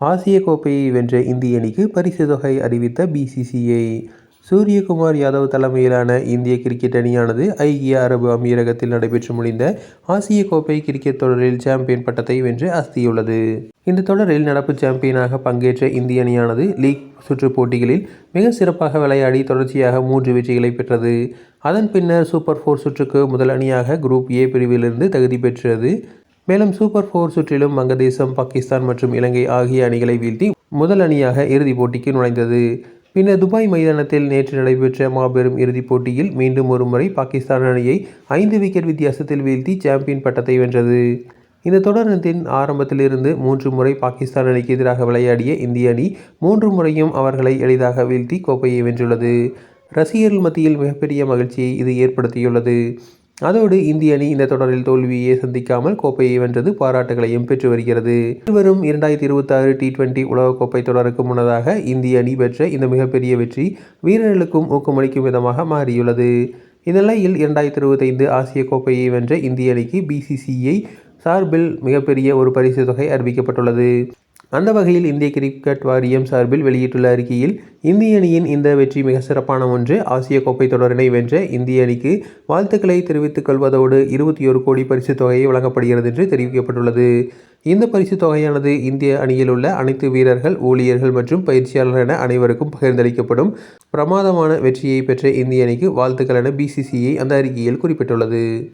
ஆசிய கோப்பையை வென்ற இந்திய அணிக்கு பரிசு தொகை அறிவித்த பிசிசிஐ சூரியகுமார் யாதவ் தலைமையிலான இந்திய கிரிக்கெட் அணியானது ஐக்கிய அரபு அமீரகத்தில் நடைபெற்று முடிந்த ஆசிய கோப்பை கிரிக்கெட் தொடரில் சாம்பியன் பட்டத்தை வென்று அஸ்தியுள்ளது இந்த தொடரில் நடப்பு சாம்பியனாக பங்கேற்ற இந்திய அணியானது லீக் சுற்று போட்டிகளில் மிக சிறப்பாக விளையாடி தொடர்ச்சியாக மூன்று வெற்றிகளை பெற்றது. அதன் பின்னர் சூப்பர் ஃபோர் சுற்றுக்கு முதல் அணியாக குரூப் ஏ பிரிவிலிருந்து தகுதி பெற்றது. மேலும் சூப்பர் ஃபோர் சுற்றிலும் வங்கதேசம் பாகிஸ்தான் மற்றும் இலங்கை ஆகிய அணிகளை வீழ்த்தி முதல் அணியாக இறுதிப் போட்டிக்கு நுழைந்தது. பின்னர் துபாய் மைதானத்தில் நேற்று நடைபெற்ற மாபெரும் இறுதிப் போட்டியில் மீண்டும் ஒருமுறை பாகிஸ்தான் அணியை ஐந்து விக்கெட் வித்தியாசத்தில் வீழ்த்தி சாம்பியன் பட்டத்தை வென்றது. இந்த தொடரத்தின் ஆரம்பத்திலிருந்து மூன்று முறை பாகிஸ்தான் அணிக்கு எதிராக விளையாடிய இந்திய அணி மூன்று முறையும் அவர்களை எளிதாக வீழ்த்தி கோப்பையை வென்றுள்ளது. ரசிகர்கள் மத்தியில் மிகப்பெரிய மகிழ்ச்சியை இது ஏற்படுத்தியுள்ளது. அதோடு இந்திய அணி இந்த தொடரில் தோல்வியை சந்திக்காமல் கோப்பையை வென்றது பாராட்டுகளையும் பெற்று வருகிறது. இருவரும் இரண்டாயிரத்தி இருபத்தாறு டி டுவெண்டி உலகக்கோப்பை தொடருக்கு முன்னதாக இந்திய அணி பெற்ற இந்த மிகப்பெரிய வெற்றி வீரர்களுக்கும் ஊக்கமளிக்கும் விதமாக மாறியுள்ளது. இந்நிலையில் இரண்டாயிரத்தி இருபத்தைந்து ஆசிய கோப்பையை வென்ற இந்திய அணிக்கு பிசிசிஐ சார்பில் மிகப்பெரிய ஒரு பரிசு தொகை அறிவிக்கப்பட்டுள்ளது. அந்த வகையில் இந்திய கிரிக்கெட் வாரியம் சார்பில் வெளியிட்டுள்ள அறிக்கையில் இந்திய அணியின் இந்த வெற்றி மிக சிறப்பான ஒன்று. ஆசிய கோப்பை தொடரினை வென்ற இந்திய அணிக்கு வாழ்த்துக்களை தெரிவித்துக் கொள்வதோடு இருபத்தி ஒரு கோடி பரிசு தொகையை வழங்கப்படுகிறது என்று தெரிவிக்கப்பட்டுள்ளது. இந்த பரிசு தொகையானது இந்திய அணியில் உள்ள அனைத்து வீரர்கள் ஊழியர்கள் மற்றும் பயிற்சியாளர் என அனைவருக்கும் பகிர்ந்தளிக்கப்படும் பிரமாதமான வெற்றியை பெற்ற இந்திய அணிக்கு வாழ்த்துக்கள் என பிசிசிஐ அந்த அறிக்கையில் குறிப்பிட்டுள்ளது.